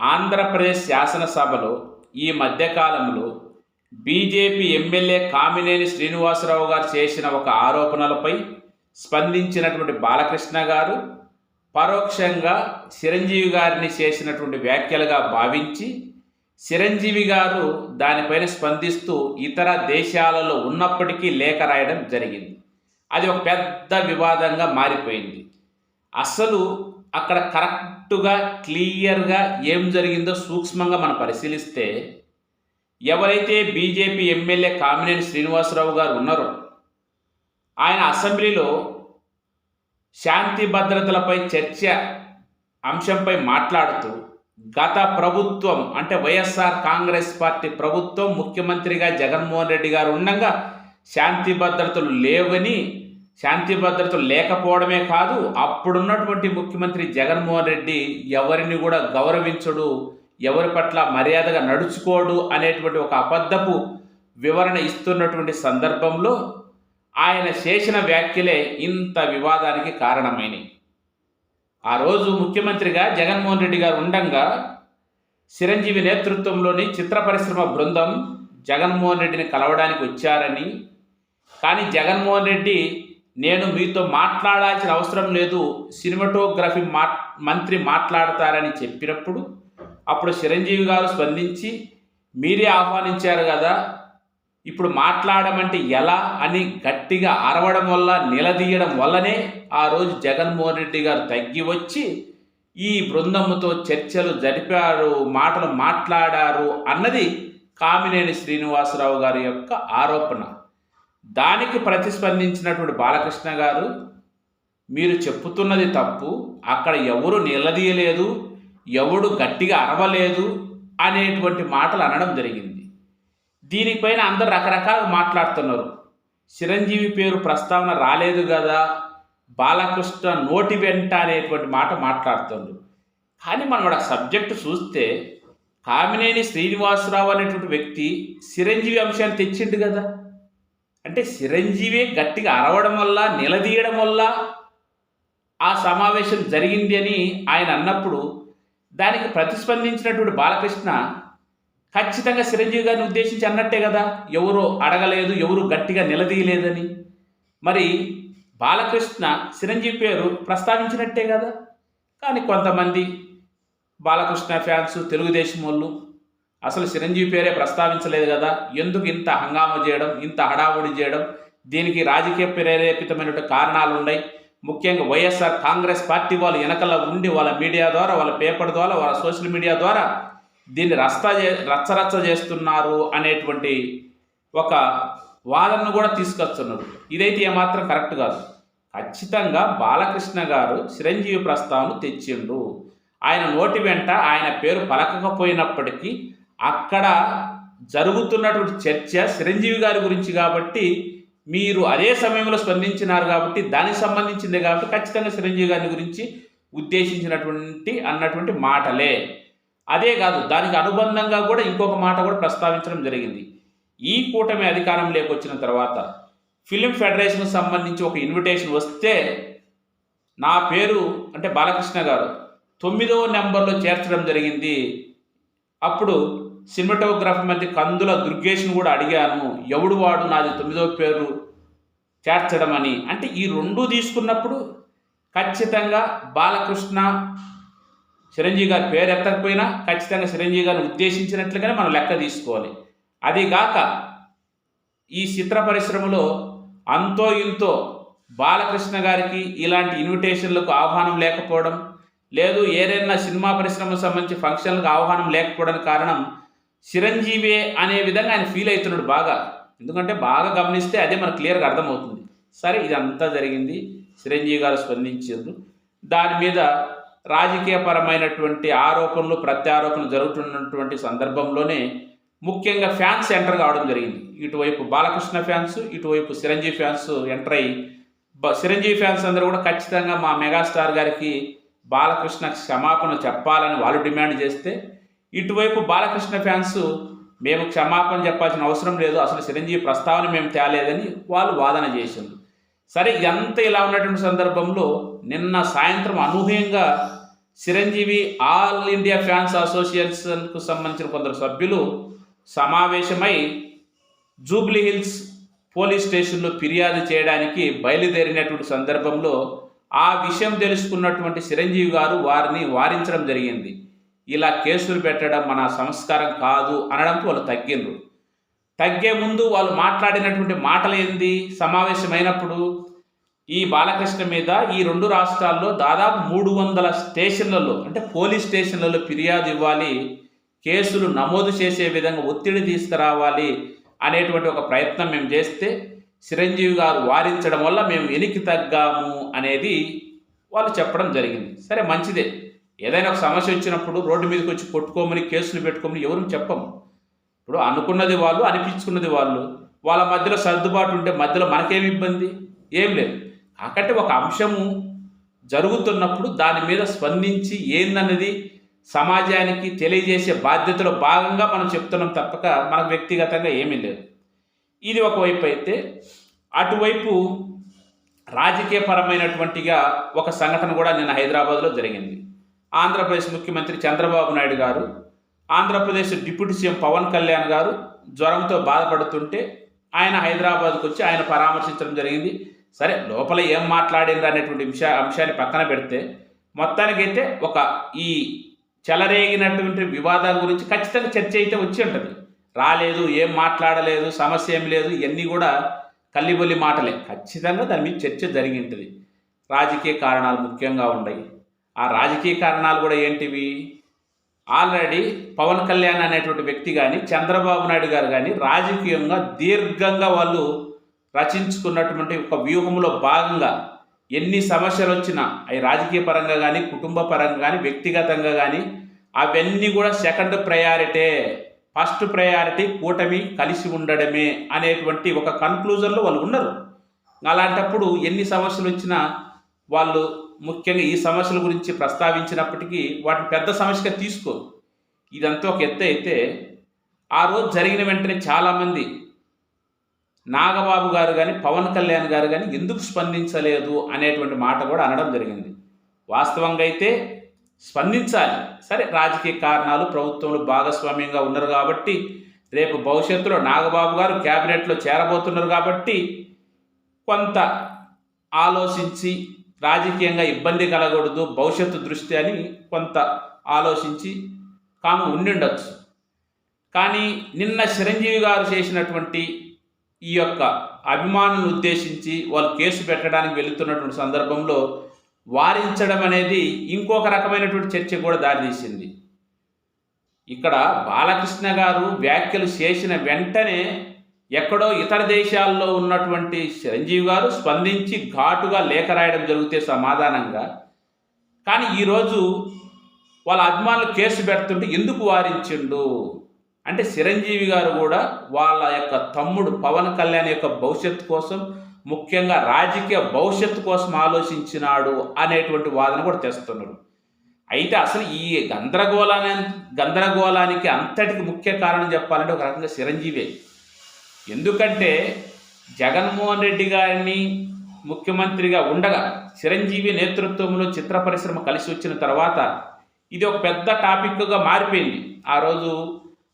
ఆంధ్రప్రదేశ్ శాసనసభలో ఈ మధ్యకాలంలో బీజేపీ ఎమ్మెల్యే కామినేని శ్రీనివాసరావు గారు చేసిన ఒక ఆరోపణలపై స్పందించినటువంటి బాలకృష్ణ గారు పరోక్షంగా చిరంజీవి గారిని చేసినటువంటి వ్యాఖ్యలుగా భావించి చిరంజీవి గారు దానిపైన స్పందిస్తూ ఇతర దేశాలలో ఉన్నప్పటికీ లేఖ రాయడం జరిగింది. అది ఒక పెద్ద వివాదంగా మారిపోయింది. అసలు అక్కడ కరెక్ట్ కరెక్టుగా క్లియర్గా ఏం జరిగిందో సూక్ష్మంగా మనం పరిశీలిస్తే ఎవరైతే బీజేపీ ఎమ్మెల్యే కామినేని శ్రీనివాసరావు గారు ఉన్నారో ఆయన అసెంబ్లీలో శాంతి భద్రతలపై చర్చ అంశంపై మాట్లాడుతూ గత ప్రభుత్వం అంటే వైఎస్ఆర్ కాంగ్రెస్ పార్టీ ప్రభుత్వం ముఖ్యమంత్రిగా జగన్మోహన్ రెడ్డి గారు ఉండగా శాంతి భద్రతలు లేవని శాంతి భద్రతలు లేకపోవడమే కాదు అప్పుడున్నటువంటి ముఖ్యమంత్రి జగన్మోహన్ రెడ్డి ఎవరిని కూడా గౌరవించడు ఎవరి పట్ల మర్యాదగా నడుచుకోడు అనేటువంటి ఒక అబద్ధపు వివరణ ఇస్తున్నటువంటి సందర్భంలో ఆయన చేసిన వ్యాఖ్యలే ఇంత వివాదానికి కారణమైనవి ఆ రోజు ముఖ్యమంత్రిగా జగన్మోహన్ రెడ్డి గారు ఉండంగా చిరంజీవి నేతృత్వంలోని చిత్ర పరిశ్రమ బృందం జగన్మోహన్ రెడ్డిని కలవడానికి వచ్చారని కానీ జగన్మోహన్ రెడ్డి నేను మీతో మాట్లాడాల్సిన అవసరం లేదు. సినిమాటోగ్రఫీ మా మంత్రి మాట్లాడతారని చెప్పినప్పుడు అప్పుడు చిరంజీవి గారు స్పందించి మీరే ఆహ్వానించారు కదా ఇప్పుడు మాట్లాడమంటే ఎలా? అని గట్టిగా అరవడం వల్ల నిలదీయడం వల్లనే ఆ రోజు జగన్మోహన్ రెడ్డి గారు తగ్గి వచ్చి ఈ బృందముతో చర్చలు జరిపారు మాటలు మాట్లాడారు అన్నది కామినేని శ్రీనివాసరావు గారి యొక్క ఆరోపణ. దానికి ప్రతిస్పందించినటువంటి బాలకృష్ణ గారు మీరు చెప్పుతున్నది తప్పు అక్కడ ఎవరు నిలదీయలేదు ఎవడు గట్టిగా అరవలేదు అనేటువంటి మాటలు అనడం జరిగింది. దీనిపైన అందరు రకరకాలుగా మాట్లాడుతున్నారు. చిరంజీవి పేరు ప్రస్తావన రాలేదు కదా బాలకృష్ణ నోటి వెంట అనేటువంటి మాట మాట్లాడుతుండ్రు కానీ మనం ఆ సబ్జెక్టు చూస్తే కామినేని శ్రీనివాసరావు అనేటువంటి వ్యక్తి చిరంజీవి అంశాన్ని తెచ్చిండు కదా. అంటే చిరంజీవి గట్టిగా అరవడం వల్ల నిలదీయడం వల్ల ఆ సమావేశం జరిగింది అని ఆయన అన్నప్పుడు దానికి ప్రతిస్పందించినటువంటి బాలకృష్ణ ఖచ్చితంగా చిరంజీవి గారిని ఉద్దేశించి అన్నట్టే కదా ఎవరు అడగలేదు ఎవరు గట్టిగా నిలదీయలేదని. మరి బాలకృష్ణ చిరంజీవి పేరు ప్రస్తావించినట్టే కదా. కానీ కొంతమంది బాలకృష్ణ ఫ్యాన్స్ తెలుగుదేశం వాళ్ళు అసలు చిరంజీవి పేరే ప్రస్తావించలేదు కదా? ఎందుకు ఇంత హంగామా చేయడం ఇంత హడావుడి చేయడం? దీనికి రాజకీయ ప్రేరేపితమైనటువంటి కారణాలు ఉన్నాయి. ముఖ్యంగా వైఎస్ఆర్ కాంగ్రెస్ పార్టీ వాళ్ళు వెనకల ఉండి వాళ్ళ మీడియా ద్వారా వాళ్ళ పేపర్ ద్వారా వాళ్ళ సోషల్ మీడియా ద్వారా దీన్ని రస్తా చే రచ్చరచ్చ చేస్తున్నారు అనేటువంటి ఒక వాదనను కూడా తీసుకొస్తున్నారు. ఇదైతే ఏమాత్రం కరెక్ట్ కాదు. ఖచ్చితంగా బాలకృష్ణ గారు చిరంజీవి ప్రస్తావన తెచ్చిండు ఆయన నోటి వెంట ఆయన పేరు పలకకపోయినప్పటికీ అక్కడ జరుగుతున్నటువంటి చర్చ చిరంజీవి గారి గురించి కాబట్టి మీరు అదే సమయంలో స్పందించినారు కాబట్టి దానికి సంబంధించిందే కాబట్టి ఖచ్చితంగా చిరంజీవి గారి గురించి ఉద్దేశించినటువంటి అన్నటువంటి మాటలే. అదే కాదు దానికి అనుబంధంగా కూడా ఇంకొక మాట కూడా ప్రస్తావించడం జరిగింది. ఈ కూటమి అధికారం వచ్చిన తర్వాత ఫిలిం ఫెడరేషన్కి సంబంధించి ఒక ఇన్విటేషన్ వస్తే నా పేరు అంటే బాలకృష్ణ గారు తొమ్మిదవ నెంబర్లో చేర్చడం జరిగింది. అప్పుడు సినిమాటోగ్రఫీ మధ్య కందుల దుర్గేష్ను కూడా అడిగాను. ఎవడు వాడు? నాది తొమ్మిదవ పేరు చేర్చడం అని అంటే ఈ రెండు తీసుకున్నప్పుడు ఖచ్చితంగా బాలకృష్ణ చిరంజీవి గారి పేరు ఎత్తకపోయినా ఖచ్చితంగా చిరంజీవి గారిని ఉద్దేశించినట్లుగానే మనం లెక్క తీసుకోవాలి. అదిగాక ఈ చిత్ర పరిశ్రమలో అంతో ఇంతో బాలకృష్ణ గారికి ఇలాంటి ఇన్విటేషన్లకు ఆహ్వానం లేకపోవడం లేదు ఏదైనా సినిమా పరిశ్రమకు సంబంధించి ఫంక్షన్లకు ఆహ్వానం లేకపోవడానికి కారణం చిరంజీవి అనే విధంగా ఆయన ఫీల్ అవుతున్నాడు బాగా. ఎందుకంటే బాగా గమనిస్తే అదే మనకు క్లియర్గా అర్థమవుతుంది. సరే ఇదంతా జరిగింది. చిరంజీవి గారు స్పందించారు. దాని మీద రాజకీయపరమైనటువంటి ఆరోపణలు ప్రత్యారోపణలు జరుగుతున్నటువంటి సందర్భంలోనే ముఖ్యంగా ఫ్యాన్స్ ఎంటర్ కావడం జరిగింది. ఇటువైపు బాలకృష్ణ ఫ్యాన్స్ ఇటువైపు చిరంజీవి ఫ్యాన్స్ ఎంటర్ అయ్యి బ- చిరంజీవి ఫ్యాన్స్ అందరూ కూడా ఖచ్చితంగా మా మెగాస్టార్ గారికి బాలకృష్ణ క్షమాపణ చెప్పాలని వాళ్ళు డిమాండ్ చేస్తే ఇటువైపు బాలకృష్ణ ఫ్యాన్స్ మేము క్షమాపణ చెప్పాల్సిన అవసరం లేదు అసలు చిరంజీవి ప్రస్తావన మేము తేలేదని వాళ్ళు వాదన చేసింది సరే ఎంత ఇలా ఉన్నటువంటి సందర్భంలో నిన్న సాయంత్రం అనూహ్యంగా చిరంజీవి ఆల్ ఇండియా ఫ్యాన్స్ అసోసియేషన్కు సంబంధించిన కొందరు సభ్యులు సమావేశమై జూబ్లీ హిల్స్ పోలీస్ స్టేషన్లో ఫిర్యాదు చేయడానికి బయలుదేరినటువంటి సందర్భంలో ఆ విషయం తెలుసుకున్నటువంటి చిరంజీవి గారు వారిని వారించడం జరిగింది. ఇలా కేసులు పెట్టడం మన సంస్కారం కాదు అనడంతో వాళ్ళు తగ్గిండ్రు. తగ్గే ముందు వాళ్ళు మాట్లాడినటువంటి మాటలు ఏంది? సమావేశమైనప్పుడు ఈ బాలకృష్ణ మీద ఈ రెండు రాష్ట్రాల్లో దాదాపు మూడు వందల స్టేషన్లలో అంటే పోలీస్ స్టేషన్లలో ఫిర్యాదు ఇవ్వాలి కేసులు నమోదు చేసే విధంగా ఒత్తిడి తీసుకురావాలి అనేటువంటి ఒక ప్రయత్నం మేము చేస్తే చిరంజీవి గారు వారించడం వల్ల మేము వెనక్కి తగ్గాము అనేది వాళ్ళు చెప్పడం జరిగింది. సరే మంచిదే. ఏదైనా ఒక సమస్య వచ్చినప్పుడు రోడ్డు మీదకి వచ్చి కొట్టుకోమని కేసులు పెట్టుకోమని ఎవరు చెప్పము ఇప్పుడు అనుకున్నది వాళ్ళు అనిపించుకున్నది వాళ్ళు. వాళ్ళ మధ్యలో సర్దుబాటు ఉంటే మధ్యలో మనకేమి ఇబ్బంది? ఏం లేదు. అక్కడే ఒక అంశము జరుగుతున్నప్పుడు దాని మీద స్పందించి ఏందన్నది సమాజానికి తెలియజేసే బాధ్యతలో భాగంగా మనం చెప్తున్నాం తప్పక మనకు వ్యక్తిగతంగా ఏమీ లేదు. ఇది ఒకవైపు అయితే అటువైపు రాజకీయపరమైనటువంటిగా ఒక సంఘటన కూడా నిన్న హైదరాబాద్లో జరిగింది. ఆంధ్రప్రదేశ్ ముఖ్యమంత్రి చంద్రబాబు నాయుడు గారు ఆంధ్రప్రదేశ్ డిప్యూటీ సీఎం పవన్ కళ్యాణ్ గారు జ్వరంతో బాధపడుతుంటే ఆయన హైదరాబాద్కు వచ్చి ఆయన పరామర్శించడం జరిగింది. సరే లోపల ఏం మాట్లాడింది అనేటువంటి విష అంశాన్ని పక్కన పెడితే మొత్తానికైతే ఒక ఈ చెలరేగినటువంటి వివాదాల గురించి ఖచ్చితంగా చర్చ అయితే వచ్చి ఉంటుంది. రాలేదు ఏం మాట్లాడలేదు సమస్య ఏం లేదు ఇవన్నీ కూడా కల్లిబొల్లి మాటలే. ఖచ్చితంగా దాని మీద చర్చ జరిగి ఉంటుంది. రాజకీయ కారణాలు ముఖ్యంగా ఉన్నాయి. ఆ రాజకీయ కారణాలు కూడా ఏంటివి? ఆల్రెడీ పవన్ కళ్యాణ్ అనేటువంటి వ్యక్తి కానీ చంద్రబాబు నాయుడు గారు కానీ రాజకీయంగా దీర్ఘంగా వాళ్ళు రచించుకున్నటువంటి ఒక వ్యూహంలో భాగంగా ఎన్ని సమస్యలు వచ్చినా అవి రాజకీయ పరంగా కానీ కుటుంబ పరంగా కానీ వ్యక్తిగతంగా కానీ అవన్నీ కూడా సెకండ్ ప్రయారిటీ. ఫస్ట్ ప్రయారిటీ కూటమి కలిసి ఉండడమే అనేటువంటి ఒక కన్క్లూజన్లో వాళ్ళు ఉన్నారు. అలాంటప్పుడు ఎన్ని సమస్యలు వచ్చినా వాళ్ళు ముఖ్యంగా ఈ సమస్యల గురించి ప్రస్తావించినప్పటికీ వాటిని పెద్ద సమస్యగా తీసుకో ఇదంతా ఒక ఎత్తు అయితే ఆ రోజు జరిగిన వెంటనే చాలామంది నాగబాబు గారు కానీ పవన్ కళ్యాణ్ గారు కానీ ఎందుకు స్పందించలేదు అనేటువంటి మాట కూడా అనడం జరిగింది. వాస్తవంగా అయితే స్పందించాలి. సరే రాజకీయ కారణాలు ప్రభుత్వంలో భాగస్వామ్యంగా ఉన్నారు కాబట్టి రేపు భవిష్యత్తులో నాగబాబు గారు క్యాబినెట్లో చేరబోతున్నారు కాబట్టి కొంత ఆలోచించి రాజకీయంగా ఇబ్బంది కలగకూడదు భవిష్యత్తు దృష్టి అని కొంత ఆలోచించి కాము ఉండిండొచ్చు. కానీ నిన్న చిరంజీవి గారు చేసినటువంటి ఈ యొక్క అభిమానులను ఉద్దేశించి వాళ్ళు కేసు పెట్టడానికి వెళుతున్నటువంటి సందర్భంలో వారించడం అనేది ఇంకొక రకమైనటువంటి చర్చ కూడా దారితీసింది. ఇక్కడ బాలకృష్ణ గారు వ్యాఖ్యలు చేసిన వెంటనే ఎక్కడో ఇతర దేశాల్లో ఉన్నటువంటి చిరంజీవి గారు స్పందించి ఘాటుగా లేఖ రాయడం జరిగితే సమాధానంగా. కానీ ఈరోజు వాళ్ళ అభిమానులు కేసు పెడుతుంటే ఎందుకు వారించిండు? అంటే చిరంజీవి గారు కూడా వాళ్ళ యొక్క తమ్ముడు పవన్ కళ్యాణ్ యొక్క భవిష్యత్తు కోసం ముఖ్యంగా రాజకీయ భవిష్యత్తు కోసం ఆలోచించినాడు అనేటువంటి వాదన కూడా తెస్తున్నారు అయితే అసలు ఈ గందరగోళాన్ని గందరగోళానికి అంతటికి ముఖ్య కారణం చెప్పాలంటే ఒక రకంగా చిరంజీవే. ఎందుకంటే జగన్మోహన్ రెడ్డి గారిని ముఖ్యమంత్రిగా ఉండగా చిరంజీవి నేతృత్వంలో చిత్ర పరిశ్రమ కలిసి వచ్చిన తర్వాత ఇది ఒక పెద్ద టాపిక్గా మారిపోయింది. ఆ రోజు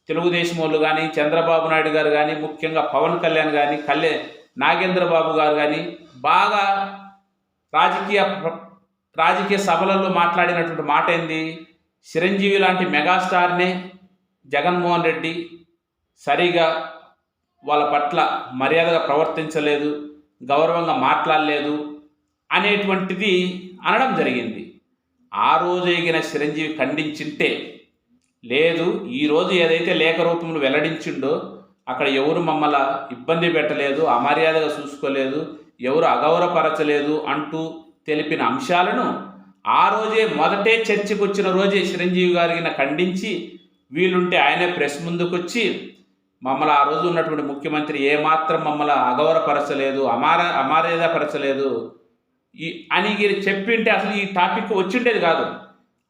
తెలుగుదేశం వాళ్ళు కానీ చంద్రబాబు నాయుడు గారు కానీ ముఖ్యంగా పవన్ కళ్యాణ్ కానీ కళ్యాణ్ నాగేంద్రబాబు గారు కానీ బాగా రాజకీయ రాజకీయ సభలలో మాట్లాడినటువంటి మాట ఏంది? చిరంజీవి లాంటి మెగాస్టార్నే జగన్మోహన్ రెడ్డి సరిగా వాళ్ళ పట్ల మర్యాదగా ప్రవర్తించలేదు గౌరవంగా మాట్లాడలేదు అనేటువంటిది అనడం జరిగింది. ఆ రోజు ఎగిన చిరంజీవి ఖండించింటే లేదు ఈరోజు ఏదైతే లేఖ రూపంలో వెల్లడించిండో అక్కడ ఎవరు మమ్మల్ని ఇబ్బంది పెట్టలేదు అమర్యాదగా చూసుకోలేదు ఎవరు అగౌరవపరచలేదు అంటూ తెలిపిన అంశాలను ఆ రోజే మొదటే చర్చకు వచ్చిన రోజే చిరంజీవి గారిని ఖండించి వీలుంటే ఆయనే ప్రెస్ ముందుకొచ్చి మమ్మల్ని ఆ రోజు ఉన్నటువంటి ముఖ్యమంత్రి ఏమాత్రం మమ్మల్ని అగౌరవపరచలేదు అమార అమర్యాదపరచలేదు. ఈ అని చెప్పింటే అసలు ఈ టాపిక్ వచ్చిండేది కాదు.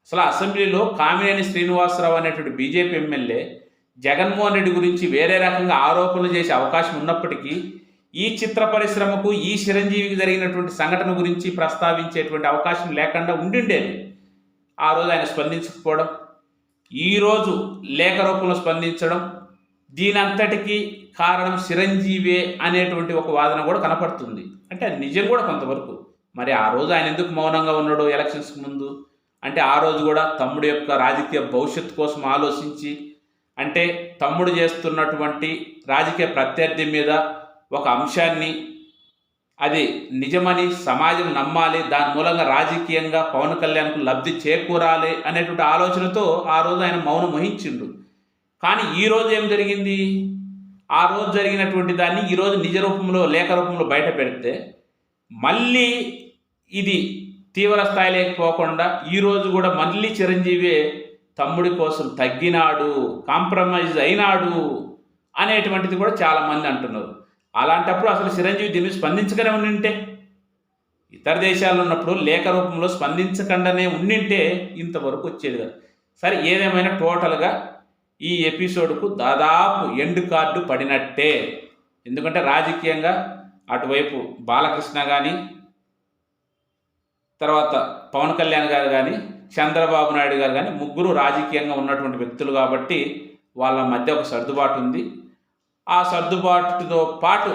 అసలు అసెంబ్లీలో కామినేని శ్రీనివాసరావు అనేటువంటి బీజేపీ ఎమ్మెల్యే జగన్మోహన్ రెడ్డి గురించి వేరే రకంగా ఆరోపణలు చేసే అవకాశం ఉన్నప్పటికీ ఈ చిత్ర పరిశ్రమకు ఈ చిరంజీవికి జరిగినటువంటి సంఘటన గురించి ప్రస్తావించేటువంటి అవకాశం లేకుండా ఉండిండేది. ఆ రోజు ఆయన స్పందించకపోవడం ఈరోజు లేఖ రూపంలో స్పందించడం దీనంతటికీ కారణం చిరంజీవే అనేటువంటి ఒక వాదన కూడా కనపడుతుంది. అంటే అది నిజం కూడా కొంతవరకు. మరి ఆ రోజు ఆయన ఎందుకు మౌనంగా ఉన్నాడు ఎలక్షన్స్కి ముందు? అంటే ఆ రోజు కూడా తమ్ముడు యొక్క రాజకీయ భవిష్యత్తు కోసం ఆలోచించి అంటే తమ్ముడు చేస్తున్నటువంటి రాజకీయ ప్రత్యర్థి మీద ఒక అంశాన్ని అది నిజమని సమాజం నమ్మాలి దాని మూలంగా రాజకీయంగా పవన్ కళ్యాణ్కు లబ్ధి చేకూరాలి అనేటువంటి ఆలోచనతో ఆ రోజు ఆయన మౌనం వహించిండు. కానీ ఈ రోజు ఏం జరిగింది? ఆ రోజు జరిగినటువంటి దాన్ని ఈరోజు నిజ రూపంలో లేఖ రూపంలో బయట పెడితే మళ్ళీ ఇది తీవ్ర స్థాయిలోకి పోకుండా ఈరోజు కూడా మళ్ళీ చిరంజీవి తమ్ముడి కోసం తగ్గినాడు కాంప్రమైజ్ అయినాడు అనేటువంటిది కూడా చాలామంది అంటున్నారు. అలాంటప్పుడు అసలు చిరంజీవి దీన్ని స్పందించగానే ఉండింటే? ఇతర దేశాల్లో ఉన్నప్పుడు లేఖ రూపంలో స్పందించకుండానే ఉండింటే ఇంతవరకు వచ్చేది కాదు. సరే ఏదేమైనా టోటల్గా ఈ ఎపిసోడ్కు దాదాపు ఎండ్ కార్డు పడినట్టే. ఎందుకంటే రాజకీయంగా అటువైపు బాలకృష్ణ కానీ తర్వాత పవన్ కళ్యాణ్ గారు కానీ చంద్రబాబు నాయుడు గారు కానీ ముగ్గురు రాజకీయంగా ఉన్నటువంటి వ్యక్తులు కాబట్టి వాళ్ళ మధ్య ఒక సర్దుబాటు ఉంది. ఆ సర్దుబాటుతో పాటు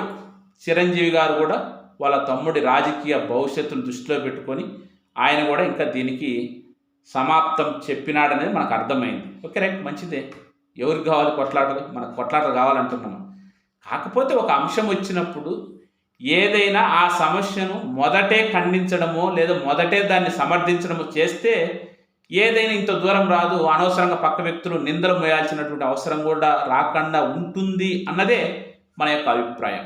చిరంజీవి గారు కూడా వాళ్ళ తమ్ముడి రాజకీయ భవిష్యత్తును దృష్టిలో పెట్టుకొని ఆయన కూడా ఇంకా దీనికి సమాప్తం చెప్పినాడనేది మనకు అర్థమైంది. ఓకే రైట్ మంచిదే. ఎవరికి కావాలి కొట్లాటలు? మనకు కొట్లాటలు కావాలంటున్నాము. కాకపోతే ఒక అంశం వచ్చినప్పుడు ఏదైనా ఆ సమస్యను మొదటే ఖండించడమో లేదా మొదటే దాన్ని సమర్థించడమో చేస్తే ఏదైనా ఇంత దూరం రాదు అనవసరంగా పక్క వ్యక్తులు నిందలు మోయాల్సినటువంటి అవసరం కూడా రాకుండా ఉంటుంది అన్నదే మన యొక్క అభిప్రాయం.